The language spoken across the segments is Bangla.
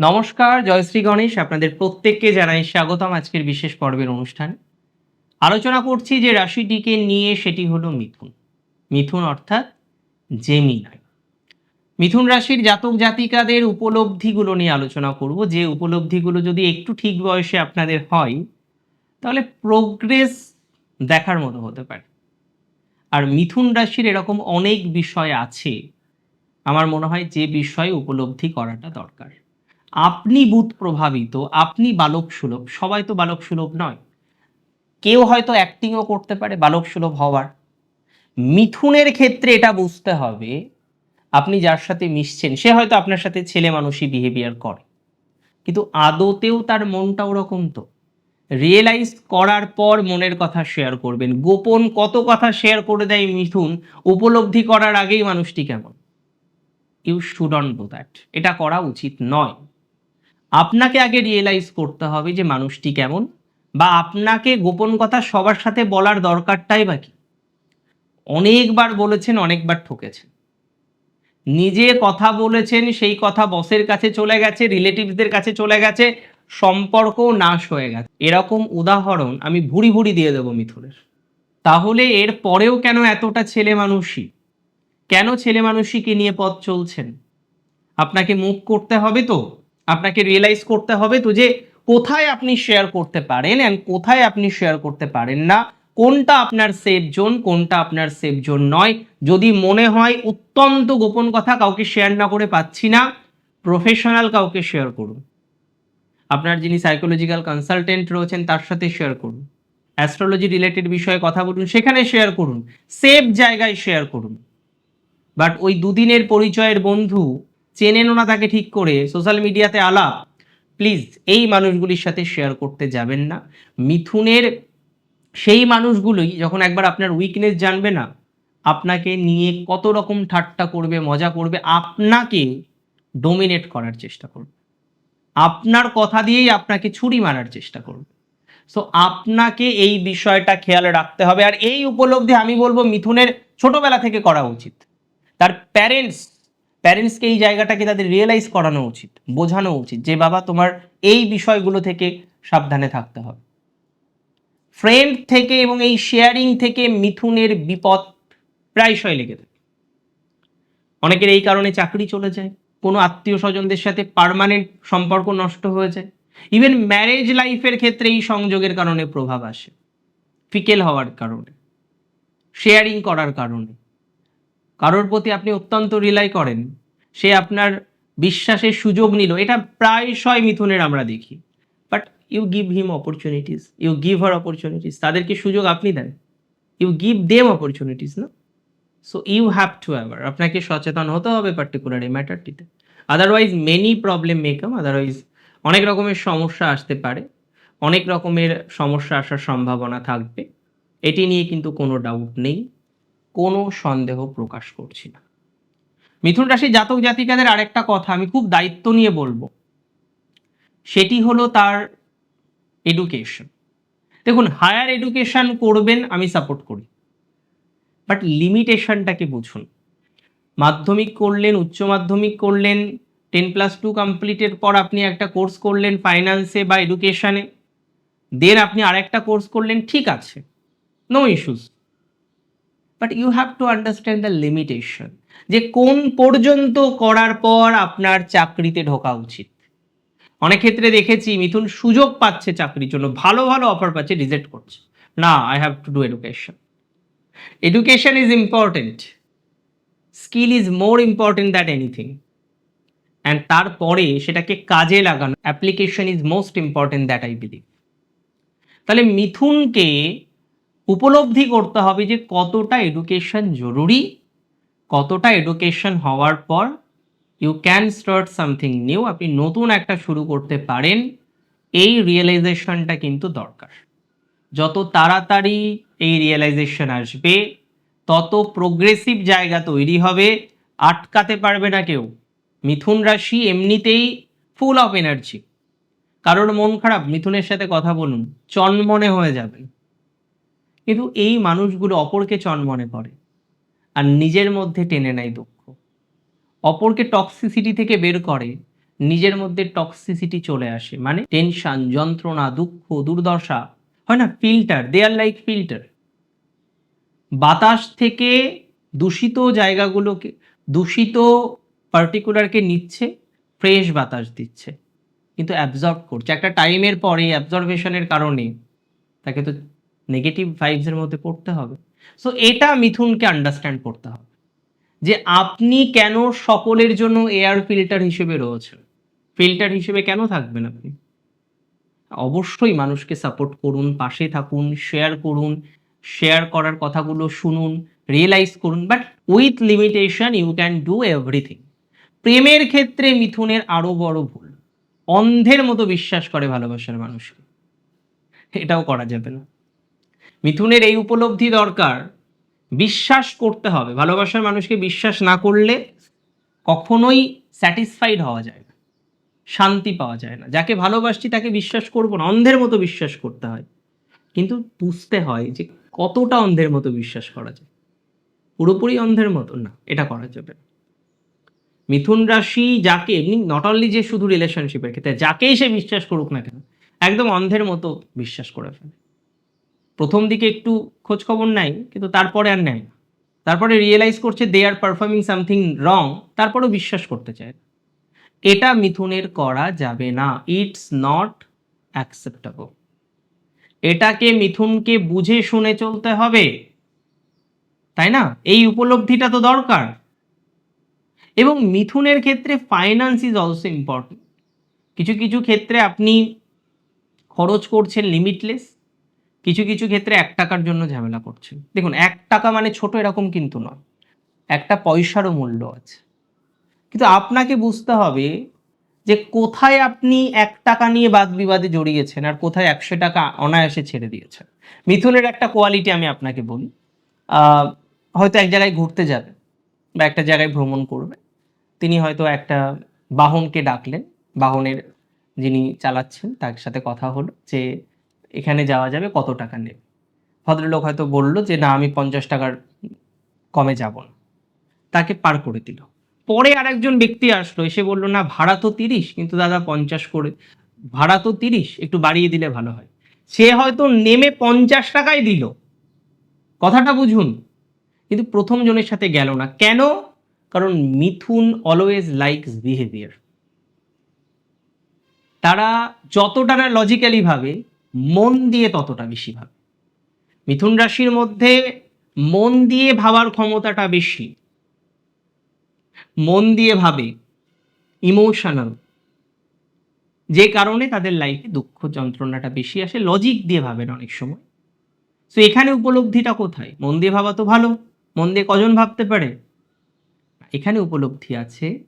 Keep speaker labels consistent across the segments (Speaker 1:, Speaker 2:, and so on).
Speaker 1: নমস্কার, জয়শ্রী গণেশ, আপনাদের প্রত্যেককে জানাই স্বাগতম আজকের বিশেষ পর্বের অনুষ্ঠান। আলোচনা করছি যে রাশিটিকে নিয়ে, সেটি হলো মিথুন। মিথুন অর্থাৎ জেমিনাই মিথুন রাশির জাতক জাতিকাদের উপলব্ধিগুলো নিয়ে আলোচনা করব। যে উপলব্ধিগুলো যদি একটু ঠিক বয়সে আপনাদের হয়, তাহলে প্রোগ্রেস দেখার মতো হতে পারে। আর মিথুন রাশির এরকম অনেক বিষয় আছে, আমার মনে হয় যে বিষয় উপলব্ধি করাটা দরকার। আপনি বুধ প্রভাবিত, আপনি বালক সুলভ। সবাই তো বালক সুলভ নয়। কেউ হয়তো অ্যাক্টিংও করতে পারে, বালক সুলভ হওয়ার। মিথুনের ক্ষেত্রে এটা বুঝতে হবে, আপনি যার সাথে মিশছেন, সে হয়তো আপনার সাথে ছেলে মানুষই বিহেভিয়ার করে। কিন্তু আদতেও তার মনটা ওরকম তো। রিয়েলাইজ করার পর মনের কথা শেয়ার করবেন। গোপন কত কথা শেয়ার করে দেয় মিথুন, উপলব্ধি করার আগেই মানুষটি কেমন? ইউ শুডন ডু দ্যাট এটা করা উচিত নয়। আপনাকে আগে রিয়েলাইজ করতে হবে যে মানুষটি কেমন বা আপনাকে গোপন কথা সবার সাথে বলার দরকারটাই বা কি। অনেকবার বলেছেন, অনেকবার ঠকেছেন। নিজে কথা বলেছেন, সেই কথা বসের কাছে চলে গেছে রিলেটিভসদের কাছে চলে গেছে সম্পর্ক নাশ হয়ে গেছে। এরকম উদাহরণ আমি ভুড়ি ভুড়ি দিয়ে দেবো মিথুনের। তাহলে এর পরেও কেন এতটা ছেলে মানুষই? কেন ছেলে মানুষইকে নিয়ে পথ চলছেন? আপনাকে মুখ করতে হবে তো। আপনাকে রিয়েলাইজ করতে হবে তো যে কোথায় আপনি শেয়ার করতে পারেন অ্যান্ড কোথায় আপনি শেয়ার করতে পারেন না। কোনটা আপনার সেফ জোন কোনটা আপনার সেফ জোন নয়। যদি মনে হয় অত্যন্ত গোপন কথা কাউকে শেয়ার না করে পাচ্ছি না প্রফেশনাল কাউকে শেয়ার করুন। আপনার যিনি সাইকোলজিক্যাল কনসালটেন্ট রয়েছেন, তার সাথে শেয়ার করুন। অ্যাস্ট্রোলজি রিলেটেড বিষয়ে কথা বলুন, সেখানে শেয়ার করুন। সেফ জায়গায় শেয়ার করুন। বাট ওই দুদিনের পরিচয়ের বন্ধু চেনেনও না তাকে ঠিক করে সোশ্যাল মিডিয়াতে আলাপ, প্লিজ এই মানুষগুলির সাথে শেয়ার করতে যাবেন না। মিথুনের সেই মানুষগুলোই যখন একবার আপনার উইকনেস জানবে না, আপনাকে নিয়ে কত রকম ঠাট্টা করবে, মজা করবে, আপনাকে ডোমিনেট করার চেষ্টা করবে। আপনার কথা দিয়েই আপনাকে ছুরি মারার চেষ্টা করবে। সো আপনাকে এই বিষয়টা খেয়াল রাখতে হবে। আর এই উপলব্ধি আমি বলব মিথুনের ছোটবেলা থেকে করা উচিত। তার প্যারেন্টস প্যারেন্টসকে এই জায়গাটাকে তাদের রিয়েলাইজ করানো উচিত, বোঝানো উচিত যে, বাবা, তোমার এই বিষয়গুলো থেকে সাবধানে থাকতে হবে। ফ্রেন্ড থেকে এবং এই শেয়ারিং থেকে মিথুনের বিপদ প্রায়শই লেগে থাকে। অনেকের এই কারণে চাকরি চলে যায়, কোনো আত্মীয় স্বজনদের সাথে পার্মানেন্ট সম্পর্ক নষ্ট হয়ে যায়। ইভেন ম্যারেজ লাইফের ক্ষেত্রে এই সংযোগের কারণে প্রভাব আসে ফিকেল হওয়ার কারণে শেয়ারিং করার কারণে। কারোর প্রতি আপনি অত্যন্ত রিলাই করেন। সে আপনার বিশ্বাসের সুযোগ নিল। এটা প্রায়শই মিথুনের আমরা দেখি। But you give him opportunities you give her opportunities তাদেরকে সুযোগ আপনি দেন। ইউ গিভ দেম অপরচুনিটিস না? So you have to aware আপনাকে সচেতন হতে হবে পার্টিকুলার এই ম্যাটারটিতে otherwise many problem become otherwise অনেক রকমের সমস্যা আসতে পারে। অনেক রকমের সমস্যা আসার সম্ভাবনা থাকবে। এটি নিয়ে কিন্তু কোনো ডাউট নেই। কোনো সন্দেহ প্রকাশ করছি না। মিথুন রাশি জাতক জাতিকাদের আরেকটা কথা আমি খুব দায়িত্ব নিয়ে বলব। সেটি হলো তার এডুকেশন দেখুন হায়ার এডুকেশন করবেন, আমি সাপোর্ট করি। বাট লিমিটেশনটাকে বুঝুন। মাধ্যমিক করলেন, উচ্চ মাধ্যমিক করলেন টেন প্লাস টু কমপ্লিটের পর আপনি একটা কোর্স করলেন ফাইন্যান্সে বা এডুকেশানে দেন আপনি আরেকটা কোর্স করলেন, ঠিক আছে। No issues but you have to understand the limitation যে কোন পর্যন্ত করার পর আপনার চাকরিতে ঢোকা উচিত। অনেক ক্ষেত্রে দেখেছি মিথুন সুযোগ পাচ্ছে চাকরির জন্য, ভালো ভালো অফার পাচ্ছে রিজেক্ট করছে। না I have to do education education is important skill is more important that anything and তারপরে সেটাকে কাজে লাগানো application is most important that I believe তাহলে মিথুনকে উপলব্ধি করতে হবে যে কতটা এডুকেশন জরুরি, কতটা এডুকেশন হওয়ার পর you can start something new আপনি নতুন একটা শুরু করতে পারেন, এই রিয়েলাইজেশনটা কিন্তু দরকার। যত তাড়াতাড়ি এই রিয়েলাইজেশন আসবে, তত প্রোগ্রেসিভ জায়গা তৈরি হবে, আটকাতে পারবে না কেউ। মিথুন রাশি এমনিতেই ফুল অফ এনার্জি কারোর মন খারাপ, মিথুনের সাথে কথা বলুন, চনমনে হয়ে যাবেন। কিন্তু এই মানুষগুলো অপরকে চনমনে করে আর নিজের মধ্যে টেনে নেয় দুঃখ। অপরকে টক্সিসিটি থেকে বের করে, নিজের মধ্যে টক্সিসিটি চলে আসে। মানে টেনশন যন্ত্রণা, দুঃখ, দুর্দশা, হয় না? Filter they are like filter বাতাস থেকে দূষিত জায়গাগুলোকে, দূষিত পার্টিকুলারকে নিচ্ছে ফ্রেশ বাতাস দিচ্ছে, কিন্তু অ্যাবজর্ব করছে। একটা টাইমের পরে অ্যাবজর্ভেশনের কারণে তাকে তো নেগেটিভ ভাইবসের মধ্যে পড়তে হবে। সো এটা মিথুনকে আন্ডারস্ট্যান্ড করতে হবে। যে আপনি কেন সকলের জন্য এয়ার ফিল্টার হিসেবে রয়েছেন? ফিল্টার হিসেবে কেন থাকবেন আপনি? অবশ্যই মানুষকে সাপোর্ট করুন, পাশে থাকুন শেয়ার করুন শেয়ার করার কথাগুলো শুনুন রিয়েলাইজ করুন but with limitation you can do everything প্রেমের ক্ষেত্রে মিথুনের আরও বড় ভুল। অন্ধের মতো বিশ্বাস করে ভালোবাসার মানুষকে। এটাও করা যাবে না। মিথুনের এই উপলব্ধি দরকার। বিশ্বাস করতে হবে। ভালোবাসার মানুষকে বিশ্বাস না করলে কখনোই স্যাটিসফাইড হওয়া যায় না। শান্তি পাওয়া যায় না। যাকে ভালোবাসছি তাকে বিশ্বাস করব না। অন্ধের মতো বিশ্বাস করতে হয়। কিন্তু বুঝতে হয় যে কতটা অন্ধের মতো বিশ্বাস করা যায়। পুরোপুরি অন্ধের মতো না। এটা করা যাবে না। মিথুন রাশি যাকে, এমনি নট অনলি যে শুধু রিলেশনশিপের ক্ষেত্রে, যাকেই সে বিশ্বাস করুক না কেন, একদম অন্ধের মতো বিশ্বাস করে ফেলে। প্রথম দিকে একটু খোঁজ খবর নেয়, কিন্তু তারপরে আর নেয় না। তারপরে রিয়েলাইজ করছে দে আর পারফর্মিং সামথিং রং তারপরেও বিশ্বাস করতে চায় এটা মিথুনের করা যাবে না ইটস নট অ্যাকসেপ্টেবল এটাকে মিথুনকে বুঝে শুনে চলতে হবে। তাই না? এই উপলব্ধিটা তো দরকার। এবং মিথুনের ক্ষেত্রে ফাইন্যান্স ইজ অলসো ইম্পর্টেন্ট কিছু কিছু ক্ষেত্রে আপনি খরচ করছেন লিমিটলেস কিছু কিছু ক্ষেত্রে এক টাকার জন্য ঝামেলা করছেন দেখুন, এক টাকা মানে ছোট এরকম কিন্তু নয়। একটা পয়সারও মূল্য আছে। কিন্তু আপনাকে বুঝতে হবে যে কোথায় আপনি এক টাকা নিয়ে বাদ বিবাদে জড়িয়েছেন আর কোথায় একশো টাকা অনায়াসে ছেড়ে দিয়েছেন। মিথুনের একটা কোয়ালিটি আমি আপনাকে বলি। হয়তো এক জায়গায় ঘুরতে যাবে বা একটা জায়গায় ভ্রমণ করবে। তিনি হয়তো একটা বাহনকে ডাকলেন। বাহনের যিনি চালাচ্ছেন, তার সাথে কথা হলো যে এখানে যাওয়া যাবে, কত টাকা নেবে? ভদ্রলোক হয়তো বলল যে, না, আমি পঞ্চাশ টাকার কমে যাব না। তাকে পার করে দিল। পরে আরেকজন ব্যক্তি আসলো, এসে বলল, না, ভাড়া তো তিরিশ, কিন্তু দাদা পঞ্চাশ করে, ভাড়া তো তিরিশ, একটু বাড়িয়ে দিলে ভালো হয়। সে হয়তো নেমে পঞ্চাশ টাকায় দিল। কথাটা বুঝুন, কিন্তু প্রথম জনের সাথে গেল না। কেন? কারণ মিথুন অলওয়েজ লাইকস বিহেভিয়ার তারা যতটা না লজিক্যালি ভাবে মন দিয়ে ততটা বেশি ভাবে। মিথুন রাশির মধ্যে মন দিয়ে ভাবার ক্ষমতাটা বেশি। মন দিয়ে ভাবে ইমোশনাল যে কারণে তাদের লাইফে দুঃখ যন্ত্রণাটা বেশি আসে লজিক দিয়ে ভাবেন অনেক সময়। তো এখানে উপলব্ধিটা কোথায়? মন দিয়ে ভাবা তো ভালো, মন দিয়ে কজন ভাবতে পারে? এখানে উপলব্ধি আছে,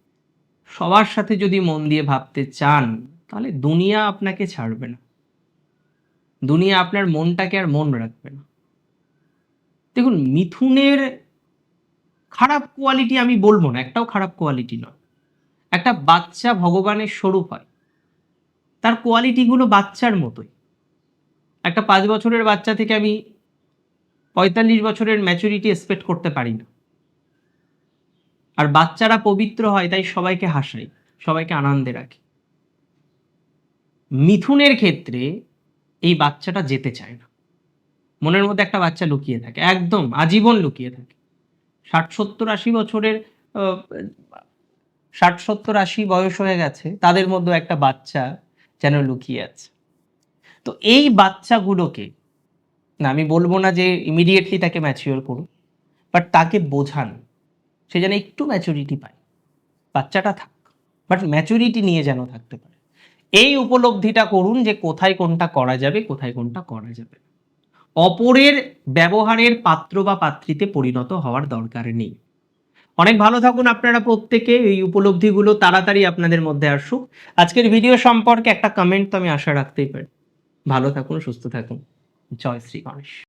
Speaker 1: সবার সাথে যদি মন দিয়ে ভাবতে চান, তাহলে দুনিয়া আপনাকে ছাড়বে না। দুনিয়া আপনার মনটাকে আর মন রাখবে না। দেখুন, মিথুনের খারাপ কোয়ালিটি আমি বলব না, একটাও খারাপ কোয়ালিটি নয়। একটা বাচ্চা ভগবানের স্বরূপ হয়। তার কোয়ালিটিগুলো বাচ্চার মতোই। একটা পাঁচ বছরের বাচ্চা থেকে আমি পঁয়তাল্লিশ বছরের ম্যাচুরিটি এক্সপেক্ট করতে পারি না। আর বাচ্চারা পবিত্র হয়, তাই সবাইকে হাসাই, সবাইকে আনন্দে রাখে। মিথুনের ক্ষেত্রে এই বাচ্চাটা যেতে চায় না। মনের মধ্যে একটা বাচ্চা লুকিয়ে থাকে, একদম আজীবন লুকিয়ে থাকে। ষাট সত্তর আশি বছরের ষাট সত্তর আশি বয়স হয়ে গেছে, তাদের মধ্যে একটা বাচ্চা যেন লুকিয়ে আছে। তো এই বাচ্চাগুলোকে, না আমি বলব না যে ইমিডিয়েটলি তাকে ম্যাচিওর করুন বাট তাকে বোঝান, সে যেন একটু ম্যাচুরিটি পায়। বাচ্চাটা থাক বাট ম্যাচুরিটি নিয়ে যেন থাকতে পারে। এই উপলব্ধিটা করুন যে কোথায় কোনটা করা যাবে, কোথায় কোনটা করা যাবে। অপরের ব্যবহারের পাত্র বা পাত্রীতে পরিণত হওয়ার দরকার নেই। অনেক ভালো থাকুন আপনারা প্রত্যেকে, এই উপলব্ধিগুলো তাড়াতাড়ি আপনাদের মধ্যে আসুক। আজকের ভিডিও সম্পর্কে একটা কমেন্ট তো আমি আশা রাখতেই পারি। ভালো থাকুন, সুস্থ থাকুন। জয় শ্রী গণেশ।